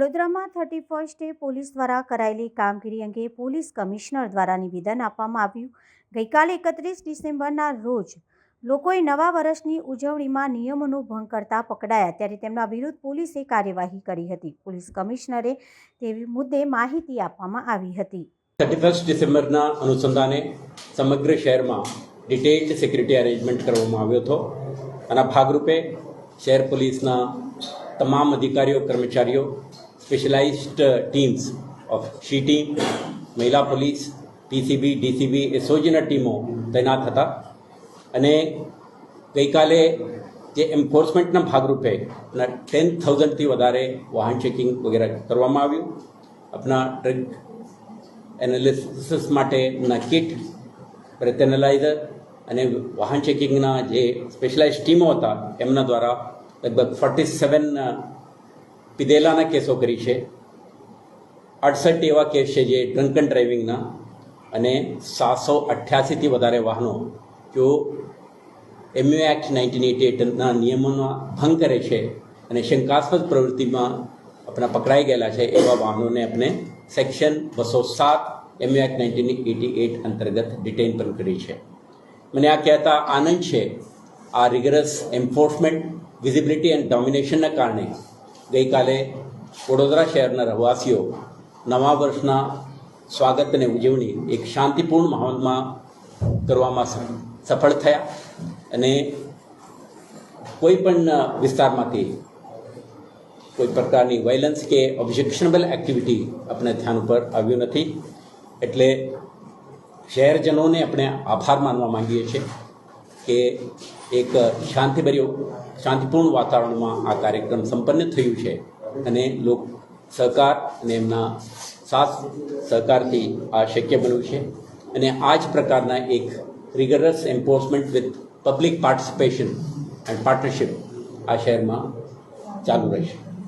Thirty ફર્સ્ટે police દ્વારા કરાયેલી કામગીરી અંગે પોલીસ કમિશનર દ્વારા નિવેદન આપવામાં આવ્યું. ગઈકાલે એકત્રીસ ડિસેમ્બરના રોજ લોકોએ નવા વર્ષની ઉજવણીમાં નિયમોનો ભંગ કરતા પકડાયા ત્યારે તેમના વિરુદ્ધ પોલીસે કાર્યવાહી કરી હતી. પોલીસ કમિશનરે તેવી મુદ્દે માહિતી આપવામાં આવી હતી. થર્ટી ફર્સ્ટ ડિસેમ્બરના અનુસંધાને સમગ્ર શહેરમાં ડિટેલ્ડ સિક્યુરિટી અરેન્જમેન્ટ કરવામાં આવ્યો હતો. આના ભાગરૂપે શહેર પોલીસના તમામ અધિકારીઓ, કર્મચારીઓ specialised teams of she team મહિલા પોલીસ પીસીબી ડીસીબી એ સોજીના ટીમો તૈનાત હતા. અને ગઈકાલે જે એન્ફોર્સમેન્ટના ભાગરૂપે ટેન થાઉઝન્ડથી વધારે વાહન ચેકિંગ વગેરે કરવામાં આવ્યું. આપણા ડ્રગ એનાલિસિસ માટેના કિટ બ્રેથ એનાલાઇઝર અને વાહન ચેકિંગના જે સ્પેશિયલાઇઝ ટીમો હતા, એમના દ્વારા લગભગ ફોર્ટી સેવન પીધેલાના કેસો કરી છે. અડસઠ એવા કેસ છે જે ડ્રંકન ડ્રાઇવિંગના અને સાતસો અઠ્યાસીથી વધારે વાહનો જો એમયુ એક્ટ નાઇન્ટીન એટી એટના નિયમોનો ભંગ કરે છે અને શંકાસ્પદ પ્રવૃત્તિમાં આપણા પકડાઈ ગયેલા છે એવા વાહનોને આપણે સેક્શન બસો સાત MU act nineteen eighty eight અંતર્ગત ડિટેઇન પણ કરી છે. મને આ કહેતા આનંદ છે આ રિગરસ એન્ફોર્સમેન્ટ, વિઝિબિલિટી એન્ડ ડોમિનેશનના કારણે ગઈકાલે વડોદરા શહેરના રહેવાસીઓ નવા વર્ષના સ્વાગત અને ઉજવણી એક શાંતિપૂર્ણ માહોલમાં કરવામાં સફળ થયા અને કોઈ પણ વિસ્તારમાંથી કોઈ પ્રકારની વાયલન્સ કે ઓબ્જેક્શનેબલ એક્ટિવિટી આપણે ધ્યાન ઉપર આવ્યું નથી. એટલે શહેરજનોને આપણે આભાર માનવા માંગીએ છીએ. કે એક શાંતિભર્યો, શાંતિપૂર્ણ વાતાવરણમાં આ કાર્યક્રમ સંપન્ન થયું છે. અને લોક સહકાર અને એમના સાથ સહકારથી આ શક્ય બન્યું છે. અને આ જ પ્રકારના એક rigorous enforcement with public participation and partnership આ શહેરમાં ચાલુ રહેશે.